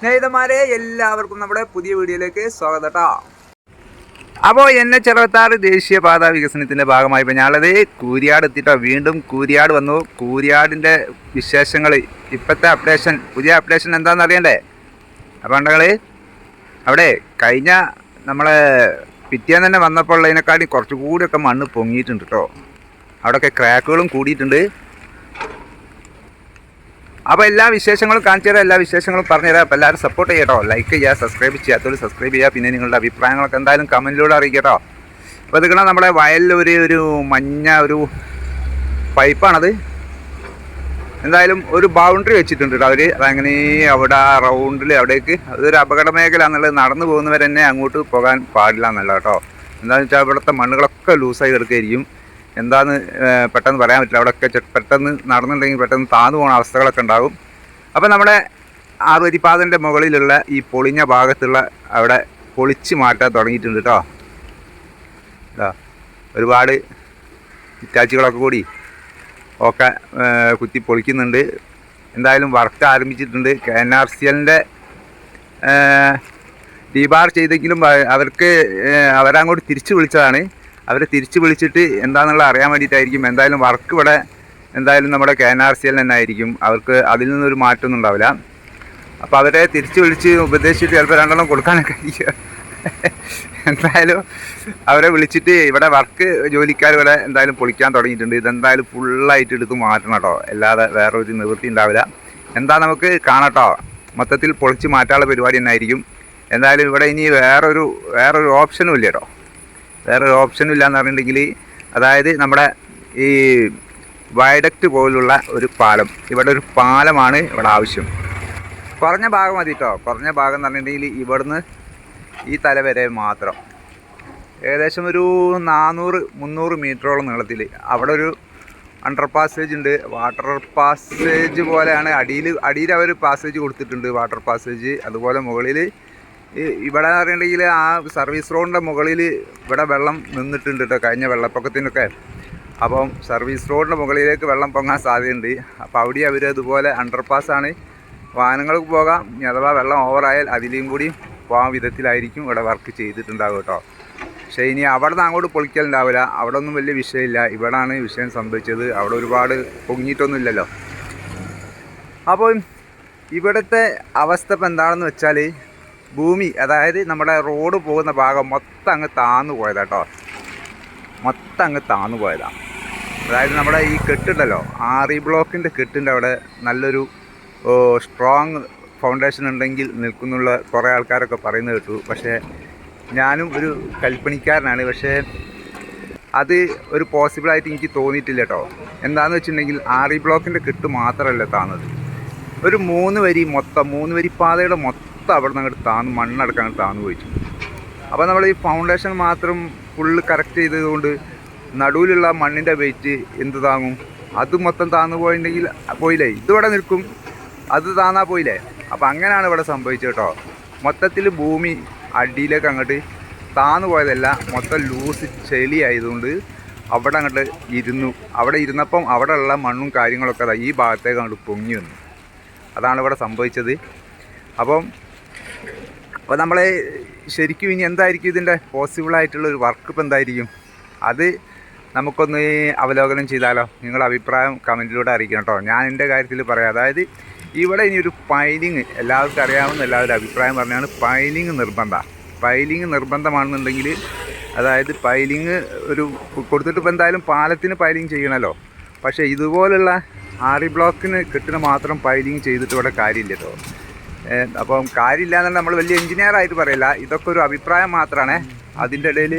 സ്നേഹിതന്മാരെ എല്ലാവർക്കും നമ്മുടെ പുതിയ വീഡിയോയിലേക്ക് സ്വാഗതം കേട്ടോ അപ്പോൾ എൻ എച്ച് അറുപത്താറ് ദേശീയപാത വികസനത്തിന്റെ ഭാഗമായി ഇപ്പോൾ ഞാനത് കൂരിയാട് എത്തിയിട്ടോ വീണ്ടും കൂരിയാട് വന്നു. കൂരിയാടിന്റെ വിശേഷങ്ങൾ ഇപ്പോഴത്തെ അപ്ഡേഷൻ പുതിയ അപ്ഡേഷൻ എന്താണെന്ന് അറിയണ്ടേ? അപ്പോൾ ഉണ്ടെങ്കിൽ അവിടെ കഴിഞ്ഞ നമ്മളെ പിറ്റേന്ന് തന്നെ വന്നപ്പോൾ ഉള്ളതിനെക്കാട്ടി കുറച്ചുകൂടിയൊക്കെ മണ്ണ് പൊങ്ങിയിട്ടുണ്ട് കേട്ടോ അവിടെയൊക്കെ ക്രാക്കുകളും കൂടിയിട്ടുണ്ട്. അപ്പോൾ എല്ലാ വിശേഷങ്ങളും കാണിച്ചു തരാം എല്ലാ വിശേഷങ്ങളും പറഞ്ഞുതരാം അപ്പോൾ എല്ലാവരും സപ്പോർട്ട് ചെയ്യട്ടോ ലൈക്ക് ചെയ്യുക സബ്സ്ക്രൈബ് ചെയ്യാത്തവർ സബ്സ്ക്രൈബ് ചെയ്യുക. പിന്നെ നിങ്ങളുടെ അഭിപ്രായങ്ങളൊക്കെ എന്തായാലും കമന്റിലൂടെ അറിയിക്കട്ടോ അപ്പോൾ ഇതുകണ നമ്മുടെ വയലിൽ ഒരു ഒരു മഞ്ഞ ഒരു പൈപ്പാണത് എന്തായാലും ഒരു ബൗണ്ടറി വെച്ചിട്ടുണ്ട് കേട്ടോ അവർ അതങ്ങനെ അവിടെ റൗണ്ടിൽ അവിടേക്ക്. അതൊരു അപകട മേഖല എന്നുള്ളത് നടന്നു പോകുന്നവരെന്നെ അങ്ങോട്ട് പോകാൻ പാടില്ല എന്നല്ല കേട്ടോ. എന്താണെന്ന് വെച്ചാൽ ഇവിടുത്തെ മണ്ണുകളൊക്കെ ലൂസായി കിടക്കുകയായിരിക്കും. എന്താന്ന് പെട്ടെന്ന് പറയാൻ പറ്റില്ല. അവിടെയൊക്കെ പെട്ടെന്ന് നടന്നിട്ടുണ്ടെങ്കിൽ പെട്ടെന്ന് താന്നു പോകുന്ന അവസ്ഥകളൊക്കെ ഉണ്ടാകും. അപ്പോൾ നമ്മുടെ ആറുവരിപ്പാതന്റെ മുകളിലുള്ള ഈ പൊളിഞ്ഞ ഭാഗത്തുള്ള അവിടെ പൊളിച്ച് മാറ്റാൻ തുടങ്ങിയിട്ടുണ്ട് കേട്ടോ കേട്ടോ ഒരുപാട് ഇറ്റാച്ചികളൊക്കെ കൂടി ഒക്കെ കുത്തി പൊളിക്കുന്നുണ്ട്. എന്തായാലും വർക്ക് ആരംഭിച്ചിട്ടുണ്ട്. കെ എൻ ആർ സി എല്ലിന്റെ ഡീബാർ ചെയ്തെങ്കിലും അവർക്ക് അവരങ്ങോട്ട് തിരിച്ചു വിളിച്ചതാണ്. അവരെ തിരിച്ചു വിളിച്ചിട്ട് എന്താണെന്നുള്ള അറിയാൻ വേണ്ടിയിട്ടായിരിക്കും. എന്തായാലും വർക്ക് ഇവിടെ എന്തായാലും നമ്മുടെ K N R C L തന്നെ ആയിരിക്കും അവർക്ക് അതിൽ നിന്നൊരു മാറ്റമൊന്നും ഉണ്ടാവില്ല. അപ്പോൾ അവരെ തിരിച്ചു വിളിച്ച് ഉപദേശിച്ചിട്ട് ചിലപ്പോൾ രണ്ടെണ്ണം കൊടുക്കാനൊക്കെ എന്തായാലും അവരെ വിളിച്ചിട്ട് ഇവിടെ വർക്ക് ജോലിക്കാർ ഇവിടെ എന്തായാലും പൊളിക്കാൻ തുടങ്ങിയിട്ടുണ്ട്. ഇതെന്തായാലും ഫുള്ളായിട്ട് എടുത്ത് മാറ്റണം കേട്ടോ. അല്ലാതെ വേറെ ഒരു നിവൃത്തി ഉണ്ടാവില്ല. എന്താ നമുക്ക് കാണട്ടോ. മൊത്തത്തിൽ പൊളിച്ച് മാറ്റാനുള്ള പരിപാടി തന്നെ ആയിരിക്കും എന്തായാലും ഇവിടെ ഇനി വേറൊരു വേറൊരു ഓപ്ഷനും ഇല്ല കേട്ടോ. വേറൊരു ഓപ്ഷനും ഇല്ലയെന്ന് പറഞ്ഞിട്ടുണ്ടെങ്കിൽ അതായത് നമ്മുടെ ഈ വയഡക്റ്റ് പോലുള്ള ഒരു പാലം ഇവിടെ ഒരു പാലമാണ് ഇവിടെ ആവശ്യം. കുറഞ്ഞ ഭാഗം മതി കേട്ടോ കുറഞ്ഞ ഭാഗം എന്ന് പറഞ്ഞിട്ടുണ്ടെങ്കിൽ ഇവിടുന്ന് ഈ തല വരെ മാത്രം. ഏകദേശം ഒരു നാനൂറ് മുന്നൂറ് മീറ്ററോളം നീളത്തിൽ അവിടെ ഒരു അണ്ടർ പാസേജ് ഉണ്ട്. വാട്ടർ പാസേജ് പോലെയാണ്. അടിയിൽ അടിയിൽ അവർ പാസേജ് കൊടുത്തിട്ടുണ്ട്. വാട്ടർ പാസേജ് അതുപോലെ മുകളിൽ ഇവിടെ അറിയണ്ടെങ്കിൽ ആ സർവീസ് റോഡിന്റെ മുകളിൽ ഇവിടെ വെള്ളം നിന്നിട്ടുണ്ട് കേട്ടോ കഴിഞ്ഞ വെള്ളപ്പൊക്കത്തിനൊക്കെ. അപ്പം സർവീസ് റോഡിന്റെ മുകളിലേക്ക് വെള്ളം പൊങ്ങാൻ സാധ്യതയുണ്ട്. അപ്പോൾ അവിടെ അവർ അതുപോലെ അണ്ടർ പാസ്സാണ് വാഹനങ്ങൾക്ക് പോകാം. അഥവാ വെള്ളം ഓവറായാൽ അതിലേയും കൂടി പോകാൻ വിധത്തിലായിരിക്കും ഇവിടെ വർക്ക് ചെയ്തിട്ടുണ്ടാവുക കേട്ടോ പക്ഷേ ഇനി അവിടെ നിന്ന് അങ്ങോട്ട് പൊളിക്കലുണ്ടാവില്ല. അവിടെ ഒന്നും വലിയ വിഷയമില്ല. ഇവിടാണ് വിഷയം സംഭവിച്ചത്. അവിടെ ഒരുപാട് പൊങ്ങിയിട്ടൊന്നുമില്ലല്ലോ. അപ്പോൾ ഇവിടുത്തെ അവസ്ഥ ഇപ്പം എന്താണെന്ന് വെച്ചാൽ ഭൂമി അതായത് നമ്മുടെ റോഡ് പോകുന്ന ഭാഗം മൊത്തം അങ്ങ് താന്നു പോയതാട്ടോ മൊത്തം അങ്ങ് താന്നു പോയതാണ് അതായത് നമ്മുടെ ഈ കെട്ടുണ്ടല്ലോ ആറി ബ്ലോക്കിന്റെ കെട്ടിന്റെ അവിടെ നല്ലൊരു സ്ട്രോങ് ഫൗണ്ടേഷൻ ഉണ്ടെങ്കിൽ നിൽക്കുന്നുള്ള കുറേ ആൾക്കാരൊക്കെ പറയുന്നത് കേട്ടു. പക്ഷേ ഞാനും ഒരു കൽപ്പണിക്കാരനാണ്. പക്ഷേ അത് ഒരു പോസിബിളായിട്ട് എനിക്ക് തോന്നിയിട്ടില്ല കേട്ടോ എന്താണെന്ന് വെച്ചിട്ടുണ്ടെങ്കിൽ ആറി ബ്ലോക്കിന്റെ കെട്ട് മാത്രമല്ല താന്നത്. ഒരു മൂന്ന് വരി മൊത്തം മൂന്ന് വരി പാതയുടെ മൊത്തം അവിടെ നിന്ന് അങ്ങോട്ട് താന്ന് മണ്ണടക്കം അങ്ങോട്ട് താന്നു പോയിട്ട് അപ്പോൾ നമ്മൾ ഈ ഫൗണ്ടേഷൻ മാത്രം ഫുള്ള് കറക്റ്റ് ചെയ്തതുകൊണ്ട് നടുവിലുള്ള മണ്ണിന്റെ വെയിറ്റ് എന്ത് താങ്ങും? അത് മൊത്തം താന്നു പോയിണ്ടെങ്കിൽ പോയില്ലേ? ഇതിവിടെ നിൽക്കും അത് താന്നാ പോയില്ലേ? അപ്പോൾ അങ്ങനെയാണ് ഇവിടെ സംഭവിച്ചത് കേട്ടോ. മൊത്തത്തിൽ ഭൂമി അടിയിലേക്ക് അങ്ങോട്ട് താന്നു പോയതല്ല മൊത്തം ലൂസ് ചെളി ആയതുകൊണ്ട് അവിടെ അങ്ങോട്ട് ഇരുന്നു. അവിടെ ഇരുന്നപ്പം അവിടെ ഉള്ള മണ്ണും കാര്യങ്ങളൊക്കെ ഈ ഭാഗത്തേക്ക് അങ്ങോട്ട് പൊങ്ങി വന്നു. അതാണ് ഇവിടെ സംഭവിച്ചത്. അപ്പം അപ്പോൾ നമ്മളെ ശരിക്കും ഇനി എന്തായിരിക്കും ഇതിന്റെ പോസിബിളായിട്ടുള്ള ഒരു വർക്ക് ഇപ്പം എന്തായിരിക്കും? അത് നമുക്കൊന്ന് അവലോകനം ചെയ്താലോ? നിങ്ങളുടെ അഭിപ്രായം കമന്റിലൂടെ അറിയിക്കണം കേട്ടോ ഞാൻ എന്റെ കാര്യത്തിൽ പറയാം. അതായത് ഇവിടെ ഇനി ഒരു പൈലിങ് എല്ലാവർക്കും അറിയാവുന്ന എല്ലാവരും അഭിപ്രായം പറഞ്ഞാണ് പൈലിങ് നിർബന്ധമാണ് പൈലിങ് നിർബന്ധമാണെന്നുണ്ടെങ്കിൽ അതായത് പൈലിങ് ഒരു കൊടുത്തിട്ട് ഇപ്പോൾ എന്തായാലും പാലത്തിന് പൈലിങ് ചെയ്യണമല്ലോ പക്ഷേ ഇതുപോലുള്ള ആറി ബ്ലോക്കിന് കിട്ടുന്ന മാത്രം പൈലിങ് ചെയ്തിട്ട് ഇവിടെ കാര്യമില്ല കേട്ടോ അപ്പം കാര്യമില്ല എന്നാൽ നമ്മൾ വലിയ എഞ്ചിനീയർ ആയിട്ട് പറയില്ല. ഇതൊക്കെ ഒരു അഭിപ്രായം മാത്രമാണ് അതിന്റെ ഇടയിൽ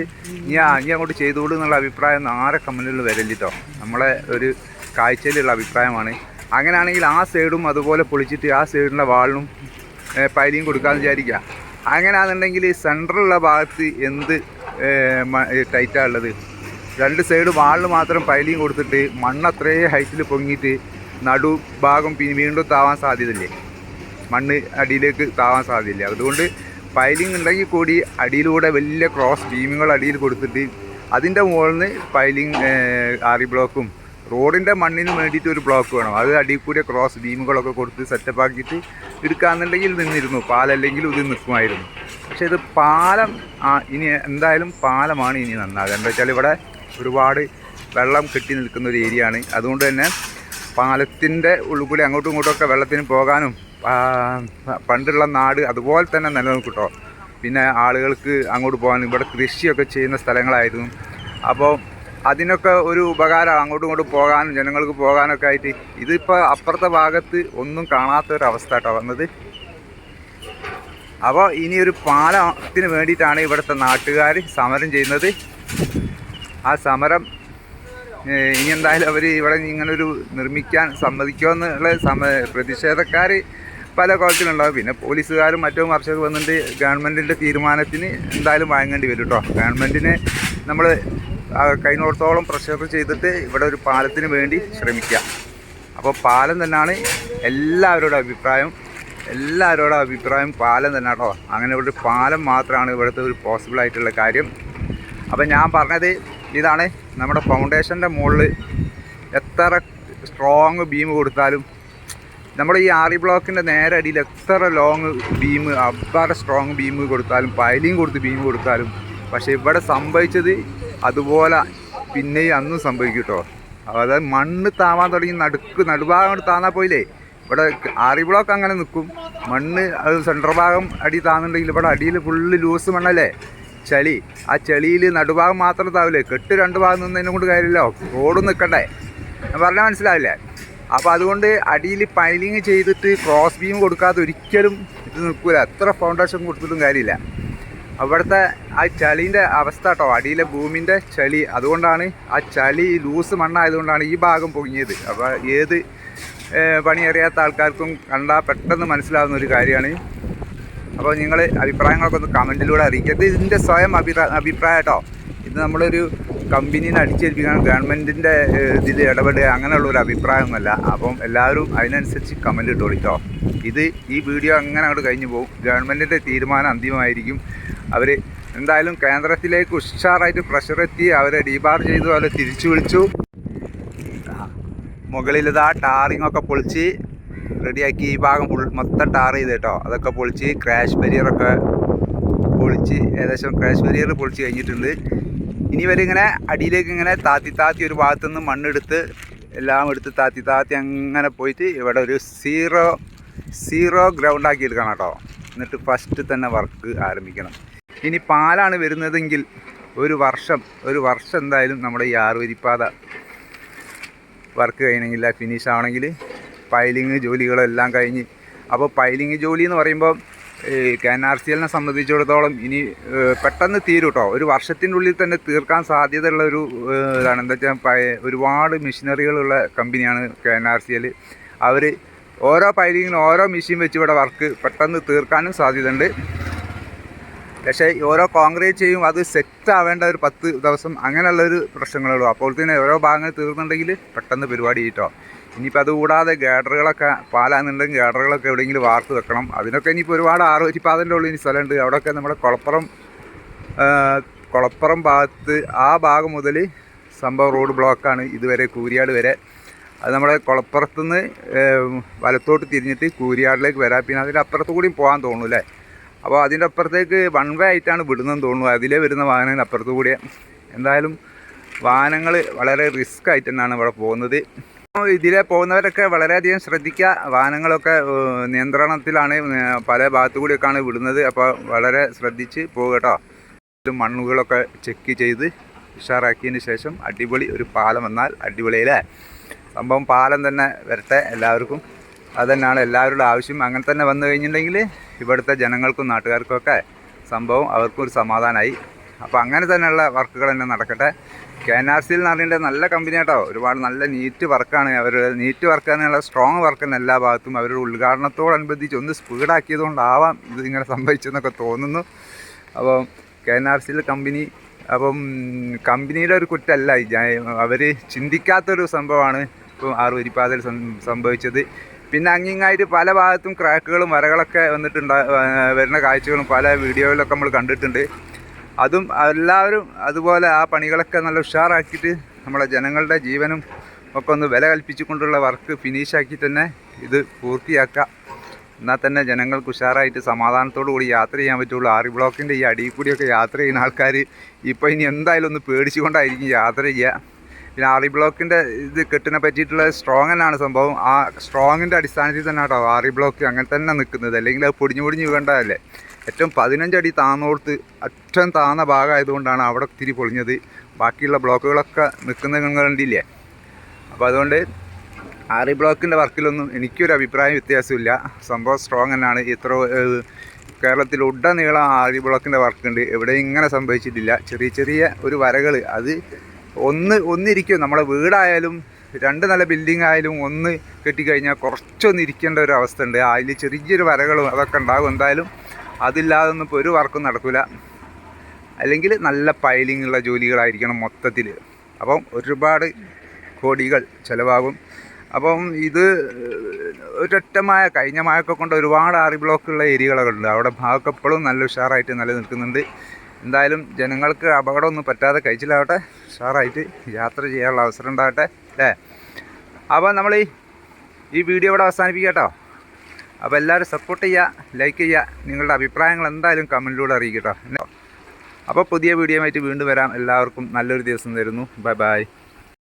നീ അങ്ങോട്ട് ചെയ്തോളൂ എന്നുള്ള അഭിപ്രായം ആരെ കമ്പനികളിൽ വരല്ലിട്ടോ നമ്മളെ ഒരു കാഴ്ചയിലുള്ള അഭിപ്രായമാണ്. അങ്ങനെയാണെങ്കിൽ ആ സൈഡും അതുപോലെ പൊളിച്ചിട്ട് ആ സൈഡിലെ വാളിനും പൈലിയും കൊടുക്കാമെന്ന് വിചാരിക്കുക അങ്ങനെയാണെന്നുണ്ടെങ്കിൽ സെൻട്രലുള്ള ഭാഗത്ത് എന്ത് ടൈറ്റാണ് ഉള്ളത്? രണ്ട് സൈഡ് വാളിന് മാത്രം പൈലിയും കൊടുത്തിട്ട് മണ്ണ് ഹൈറ്റിൽ പൊങ്ങിയിട്ട് നടു ഭാഗം വീണ്ടും താവാൻ സാധ്യതയില്ലേ? മണ്ണ് അടിയിലേക്ക് താവാൻ സാധ്യതയില്ല. അതുകൊണ്ട് പൈലിംഗ് ഉണ്ടെങ്കിൽ കൂടി അടിയിലൂടെ വലിയ ക്രോസ് ബീമുകൾ അടിയിൽ കൊടുത്തിട്ട് അതിന്റെ മുകളിൽ നിന്ന് പൈലിംഗ് ആറി ബ്ലോക്കും റോഡിന്റെ മണ്ണിന് വേണ്ടിയിട്ട് ഒരു ബ്ലോക്ക് വേണം. അത് അടിയിൽ കൂടി ക്രോസ് ബീമുകളൊക്കെ കൊടുത്ത് സെറ്റപ്പ് ആക്കിയിട്ട് എടുക്കാന്നുണ്ടെങ്കിൽ നിന്നിരുന്നു. പാലല്ലെങ്കിൽ ഇത് നിൽക്കുമായിരുന്നു. പക്ഷേ ഇത് പാലം ഇനി എന്തായാലും പാലമാണ് ഇനി നന്നാകുക. എന്താ വെച്ചാൽ ഇവിടെ ഒരുപാട് വെള്ളം കെട്ടി നിൽക്കുന്ന ഒരു ഏരിയയാണ് അതുകൊണ്ട് തന്നെ പാലത്തിന്റെ ഉള്ളിൽ കൂടി അങ്ങോട്ടും ഇങ്ങോട്ടും ഒക്കെ വെള്ളത്തിന് പോകാനും പണ്ടുള്ള നാട് അതുപോലെ തന്നെ നിലനിൽക്കും കേട്ടോ പിന്നെ ആളുകൾക്ക് അങ്ങോട്ട് പോകാൻ ഇവിടെ കൃഷിയൊക്കെ ചെയ്യുന്ന സ്ഥലങ്ങളായിരുന്നു. അപ്പോൾ അതിനൊക്കെ ഒരു ഉപകാരമാണ് അങ്ങോട്ടും ഇങ്ങോട്ടും പോകാനും ജനങ്ങൾക്ക് പോകാനൊക്കെ ആയിട്ട് ഇതിപ്പോൾ അപ്പുറത്തെ ഭാഗത്ത് ഒന്നും കാണാത്ത ഒരു കേട്ടോ വന്നത്. അപ്പോൾ ഇനി ഒരു പാലത്തിന് വേണ്ടിയിട്ടാണ് ഇവിടുത്തെ നാട്ടുകാർ സമരം ചെയ്യുന്നത്. ആ സമരം ഇനി എന്തായാലും അവർ ഇവിടെ ഇങ്ങനെ ഒരു നിർമ്മിക്കാൻ സമ്മതിക്കുമോ എന്നുള്ള സമ പ്രതിഷേധക്കാർ പല കോലത്തിലുണ്ടാവും പിന്നെ പോലീസുകാരും മറ്റും കർഷകർ വന്നിട്ട് ഗവൺമെന്റിന്റെ തീരുമാനത്തിന് എന്തായാലും വാങ്ങേണ്ടി വരും കേട്ടോ ഗവൺമെന്റിന് നമ്മൾ കഴിഞ്ഞോടത്തോളം പ്രഷർ ചെയ്തിട്ട് ഇവിടെ ഒരു പാലത്തിന് വേണ്ടി ശ്രമിക്കുക അപ്പോൾ പാലം തന്നെയാണ് എല്ലാവരുടെ അഭിപ്രായം എല്ലാവരുടെ അഭിപ്രായം പാലം തന്നെ കേട്ടോ അങ്ങനെ ഇവിടെ പാലം മാത്രമാണ് ഇവിടുത്തെ ഒരു പോസിബിൾ ആയിട്ടുള്ള കാര്യം. അപ്പം ഞാൻ പറഞ്ഞത് ഇതാണ് നമ്മുടെ ഫൗണ്ടേഷന്റെ മുകളിൽ എത്ര സ്ട്രോങ് ബീം കൊടുത്താലും നമ്മുടെ ഈ ആറി ബ്ലോക്കിന്റെ നേരെ അടിയിൽ എത്ര ലോങ് ബീം അബ്ബാറെ സ്ട്രോങ് ബീം കൊടുത്താലും പൈലിങ് കൊടുത്ത് ബീം കൊടുത്താലും പക്ഷേ ഇവിടെ സംഭവിച്ചത് അതുപോലെ പിന്നെയും അന്നും സംഭവിക്കും കേട്ടോ അതായത് മണ്ണ് താവാൻ തുടങ്ങി നടുക്ക് നടുഭാഗം കൊണ്ട് താന്നാ പോയില്ലേ? ഇവിടെ ആറി ബ്ലോക്ക് അങ്ങനെ നിൽക്കും മണ്ണ് അത് സെൻട്രൽ ഭാഗം അടി താന്നുണ്ടെങ്കിൽ ഇവിടെ അടിയിൽ ഫുള്ള് ലൂസ് മണ്ണല്ലേ? ചളി. ആ ചെളിയിൽ നടുഭാഗം മാത്രം താവില്ലേ? കെട്ട് രണ്ട് ഭാഗം നിന്നതിനെ കൊണ്ട് കാര്യമില്ല. റോഡ് നിൽക്കണ്ടേ ഞാൻ പറഞ്ഞാൽ മനസ്സിലാവില്ലേ അപ്പോൾ അതുകൊണ്ട് അടിയിൽ പൈലിങ് ചെയ്തിട്ട് ക്രോസ് ബീം കൊടുക്കാതെ ഒരിക്കലും ഇത് നിൽക്കില്ല എത്ര ഫൗണ്ടേഷൻ കൊടുത്തിട്ടും കാര്യമില്ല. അവിടുത്തെ ആ ചളീന്റെ അവസ്ഥ കേട്ടോ. അടിയിലെ ഭൂമിന്റെ ചളി. അതുകൊണ്ടാണ് ആ ചളി ലൂസ് മണ്ണായതുകൊണ്ടാണ് ഈ ഭാഗം പൊങ്ങിയത്. അപ്പോൾ ഏത് പണി അറിയാത്ത ആൾക്കാർക്കും കണ്ടാൽ പെട്ടെന്ന് മനസ്സിലാവുന്ന ഒരു കാര്യമാണ് അപ്പോൾ നിങ്ങൾ അഭിപ്രായങ്ങളൊക്കെ ഒന്ന് കമന്റിലൂടെ അറിയിക്കുക. ഇത് ഇതിന്റെ സ്വയം അഭിപ്രായ അഭിപ്രായം കേട്ടോ. ഇത് നമ്മളൊരു കമ്പനീനെ അടിച്ചേൽപ്പിക്കണം ഗവൺമെന്റിന്റെ ഇതിൽ ഇടപെടുക അങ്ങനെയുള്ള ഒരു അഭിപ്രായമൊന്നുമല്ല. അപ്പം എല്ലാവരും അതിനനുസരിച്ച് കമന്റ് ഇട്ട് കേട്ടോ. ഇത് ഈ വീഡിയോ അങ്ങനെ അങ്ങോട്ട് കഴിഞ്ഞു പോകും ഗവൺമെന്റിന്റെ തീരുമാനം അന്തിമമായിരിക്കും. അവർ എന്തായാലും കേന്ദ്രത്തിലേക്ക് ഉഷാറായിട്ട് പ്രഷർ എത്തി അവരെ ഡീബാർ ചെയ്തു അവരെ തിരിച്ചു വിളിച്ചു. മുകളിലിതാ ടാറിങ്ങൊക്കെ പൊളിച്ച് റെഡിയാക്കി ഈ ഭാഗം ഫുൾ മൊത്തം ടാർ ചെയ്ത് കേട്ടോ. അതൊക്കെ പൊളിച്ച് ക്രാഷ് ബരിയറൊക്കെ പൊളിച്ച് ഏകദേശം ക്രാഷ് ബരിയർ പൊളിച്ച് കഴിഞ്ഞിട്ടുണ്ട്. ഇനി ഇവരിങ്ങനെ അടിയിലേക്ക് ഇങ്ങനെ താത്തി താത്തി ഒരു ഭാഗത്തു നിന്ന് മണ്ണെടുത്ത് എല്ലാം എടുത്ത് താത്തി താത്തി അങ്ങനെ പോയിട്ട് ഇവിടെ ഒരു സീറോ സീറോ ഗ്രൗണ്ട് ആക്കി എടുക്കണം കേട്ടോ. എന്നിട്ട് ഫസ്റ്റ് തന്നെ വർക്ക് ആരംഭിക്കണം. ഇനി പാലാണ് വരുന്നതെങ്കിൽ ഒരു വർഷം ഒരു വർഷം എന്തായാലും നമ്മുടെ ഈ ആറുവരിപ്പാത വർക്ക് കഴിയണമെങ്കിൽ ഫിനിഷ് ആവണമെങ്കിൽ പൈലിങ് ജോലികളെല്ലാം കഴിഞ്ഞ്. അപ്പോൾ പൈലിങ് ജോലി എന്ന് പറയുമ്പോൾ കെ എൻ ആർ സി എല്ലിനെ സംബന്ധിച്ചിടത്തോളം ഇനി പെട്ടെന്ന് തീരും കേട്ടോ ഒരു വർഷത്തിന്റെ ഉള്ളിൽ തന്നെ തീർക്കാൻ സാധ്യതയുള്ള ഒരു ഇതാണ്. എന്താ വെച്ചാൽ ഒരുപാട് മെഷീനറികളുള്ള കമ്പനിയാണ് K N R C L. അവർ ഓരോ പൈലിങ്ങിനും ഓരോ മെഷീൻ വെച്ച് ഇവിടെ വർക്ക് പെട്ടെന്ന് തീർക്കാനും സാധ്യതയുണ്ട്. പക്ഷേ ഓരോ കോൺക്രീറ്റ് ചെയ്യും അത് സെറ്റ് ആവേണ്ട ഒരു പത്ത് ദിവസം അങ്ങനെയുള്ളൊരു പ്രശ്നങ്ങളുള്ളൂ അപ്പോൾ തന്നെ ഓരോ ഭാഗങ്ങൾ തീർന്നുണ്ടെങ്കിൽ പെട്ടെന്ന് പരിപാടി ചെയ്യട്ടോ ഇനിയിപ്പോൾ അതുകൂടാതെ ഗേഡറുകളൊക്കെ പാലാന്നുണ്ടെങ്കിൽ ഗേഡറുകളൊക്കെ എവിടെയെങ്കിലും വാർത്ത് വെക്കണം. അതിനൊക്കെ ഇനിയിപ്പോൾ ഒരുപാട് ആറുവരിപ്പാതിന്റെ ഉള്ളിൽ ഇനി സ്ഥലമുണ്ട്. അവിടെയൊക്കെ നമ്മുടെ കുളപ്പുറം കുളപ്പുറം ഭാഗത്ത് ആ ഭാഗം മുതൽ സംഭവം റോഡ് ബ്ലോക്കാണ് ഇതുവരെ കൂരിയാട് വരെ. അത് നമ്മുടെ കുളപ്പുറത്തുനിന്ന് വലത്തോട്ട് തിരിഞ്ഞിട്ട് കൂരിയാടിലേക്ക് വരാം പിന്നെ അതിന്റെ അപ്പുറത്ത് കൂടിയും പോകാൻ തോന്നുന്നു അല്ലേ? അപ്പോൾ അതിന്റെ അപ്പുറത്തേക്ക് വൺ വേ ആയിട്ടാണ് വിടുന്നതെന്ന് തോന്നുന്നു. അതിലേ വരുന്ന വാഹനങ്ങൾ അപ്പുറത്ത് കൂടിയ. എന്തായാലും വാഹനങ്ങൾ വളരെ റിസ്ക് ആയിട്ട് തന്നെയാണ് ഇവിടെ പോകുന്നത്. ഇതിലെ പോകുന്നവരൊക്കെ വളരെയധികം ശ്രദ്ധിക്കുക. വാഹനങ്ങളൊക്കെ നിയന്ത്രണത്തിലാണ് പല ഭാഗത്തു വിടുന്നത്. അപ്പോൾ വളരെ ശ്രദ്ധിച്ച് പോകുക കേട്ടോ. മണ്ണുകളൊക്കെ ചെക്ക് ചെയ്ത് ഉഷാറാക്കിയതിന് ശേഷം അടിപൊളി ഒരു പാലം വന്നാൽ അടിപൊളിയിലെ സംഭവം പാലം തന്നെ വരട്ടെ എല്ലാവർക്കും. അതുതന്നെയാണ് എല്ലാവരുടെ ആവശ്യം. അങ്ങനെ തന്നെ വന്നു കഴിഞ്ഞിട്ടുണ്ടെങ്കിൽ ഇവിടുത്തെ ജനങ്ങൾക്കും നാട്ടുകാർക്കും ഒക്കെ സംഭവം അവർക്കും ഒരു സമാധാനമായി അപ്പോൾ അങ്ങനെ തന്നെയുള്ള വർക്കുകൾ തന്നെ നടക്കട്ടെ. കെ എൻ ആർ സിയിൽ എന്ന് പറഞ്ഞിട്ട് നല്ല കമ്പനി കേട്ടോ ഒരുപാട് നല്ല നീറ്റ് വർക്കാണ് അവർ നീറ്റ് വർക്ക് തന്നെയുള്ള സ്ട്രോങ് വർക്ക് തന്നെ എല്ലാ ഭാഗത്തും. അവരുടെ ഉദ്ഘാടനത്തോടനുബന്ധിച്ച് ഒന്ന് സ്പീഡാക്കിയതുകൊണ്ടാവാം ഇത് ഇങ്ങനെ സംഭവിച്ചെന്നൊക്കെ തോന്നുന്നു. അപ്പം കെ എൻ ആർ സിയിൽ കമ്പനി അപ്പം കമ്പനിയുടെ ഒരു കുറ്റമല്ല അവർ ചിന്തിക്കാത്തൊരു സംഭവമാണ് ഇപ്പം ആറ് വരിപ്പാതയിൽ സംഭവിച്ചത്. പിന്നെ അങ്ങിങ്ങായിട്ട് പല ഭാഗത്തും ക്രാക്കുകളും വരകളൊക്കെ വന്നിട്ടുണ്ട് വരുന്ന കാഴ്ചകളും പല വീഡിയോയിലൊക്കെ നമ്മൾ കണ്ടിട്ടുണ്ട്. അതും എല്ലാവരും അതുപോലെ ആ പണികളൊക്കെ നല്ല ഉഷാറാക്കിയിട്ട് നമ്മളെ ജനങ്ങളുടെ ജീവനും ഒക്കെ ഒന്ന് വില കൽപ്പിച്ചുകൊണ്ടുള്ള വർക്ക് ഫിനിഷാക്കി തന്നെ ഇത് പൂർത്തിയാക്കുക. എന്നാൽ തന്നെ ജനങ്ങൾക്ക് ഉഷാറായിട്ട് സമാധാനത്തോടു കൂടി യാത്ര ചെയ്യാൻ പറ്റുള്ളൂ. ആറി ബ്ലോക്കിന്റെ ഈ അടിയിൽ കൂടിയൊക്കെ യാത്ര ചെയ്യുന്ന ആൾക്കാർ ഇപ്പോൾ ഇനി എന്തായാലും ഒന്ന് പേടിച്ചുകൊണ്ടായിരിക്കും യാത്ര ചെയ്യുക. പിന്നെ ആറി ബ്ലോക്കിന്റെ ഇത് കെട്ടിനെ പറ്റിയിട്ടുള്ള സ്ട്രോങ് തന്നെയാണ് സംഭവം. ആ സ്ട്രോങ്ങിന്റെ അടിസ്ഥാനത്തിൽ തന്നെ കേട്ടോ ആറി ബ്ലോക്ക് അങ്ങനെ തന്നെ നിൽക്കുന്നത്. അല്ലെങ്കിൽ അത് പൊടിഞ്ഞു പൊടിഞ്ഞ് വീകേണ്ടതല്ലേ ഏറ്റവും പതിനഞ്ചടി താന്നോർത്ത് അറ്റം താന്ന ഭാഗമായതുകൊണ്ടാണ് അവിടെ തിരി പൊളിഞ്ഞത്. ബാക്കിയുള്ള ബ്ലോക്കുകളൊക്കെ നിൽക്കുന്ന കണ്ടില്ലേ? അപ്പോൾ അതുകൊണ്ട് ആറി ബ്ലോക്കിന്റെ വർക്കിലൊന്നും എനിക്കൊരു അഭിപ്രായ വ്യത്യാസമില്ല. സംഭവം സ്ട്രോങ് തന്നെയാണ്. ഇത്ര കേരളത്തിൽ ഉടനീളം ആറി ബ്ലോക്കിന്റെ വർക്കുണ്ട്. എവിടെ ഇങ്ങനെ സംഭവിച്ചിട്ടില്ല. ചെറിയ ചെറിയ ഒരു വരകൾ. അത് ഒന്ന് ഒന്നിരിക്കും. നമ്മളെ വീടായാലും രണ്ട് നില ബിൽഡിംഗ് ആയാലും ഒന്ന് കെട്ടിക്കഴിഞ്ഞാൽ കുറച്ചൊന്ന് ഇരിക്കേണ്ട ഒരു അവസ്ഥ ഉണ്ട് അതിൽ ചെറിയൊരു വരകളും അതൊക്കെ ഉണ്ടാകും. എന്തായാലും അതില്ലാതെ ഒന്നും ഇപ്പോൾ ഒരു വർക്കും നടക്കില്ല അല്ലെങ്കിൽ നല്ല പൈലിംഗ് ഉള്ള ജോലികളായിരിക്കണം മൊത്തത്തിൽ. അപ്പം ഒരുപാട് കോടികൾ ചിലവാകും. അപ്പം ഇത് ഒരൊറ്റമായ കഴിഞ്ഞ മഴയൊക്കെ കൊണ്ട് ഒരുപാട് ആറി ബ്ലോക്കുള്ള ഏരിയകളൊക്കെ ഉണ്ട്. അവിടെ ഭാഗമൊക്കെ എപ്പോഴും നല്ല ഉഷാറായിട്ട് നിലനിൽക്കുന്നുണ്ട്. എന്തായാലും ജനങ്ങൾക്ക് അപകടമൊന്നും പറ്റാതെ കഴിച്ചിലാവട്ടെ. ഉഷാറായിട്ട് യാത്ര ചെയ്യാനുള്ള അവസരം ഉണ്ടാകട്ടെ അല്ലേ? അപ്പോൾ നമ്മൾ ഈ വീഡിയോ ഇവിടെ അവസാനിപ്പിക്കാം കേട്ടോ. അപ്പോൾ എല്ലാവരും സപ്പോർട്ട് ചെയ്യുക ലൈക്ക് ചെയ്യുക നിങ്ങളുടെ അഭിപ്രായങ്ങൾ എന്തായാലും കമന്റിലൂടെ അറിയിക്കട്ടോ. അപ്പോൾ പുതിയ വീഡിയോ ആയിട്ട് വീണ്ടും വരാം. എല്ലാവർക്കും നല്ലൊരു ദിവസം തരുന്നു. Bye bye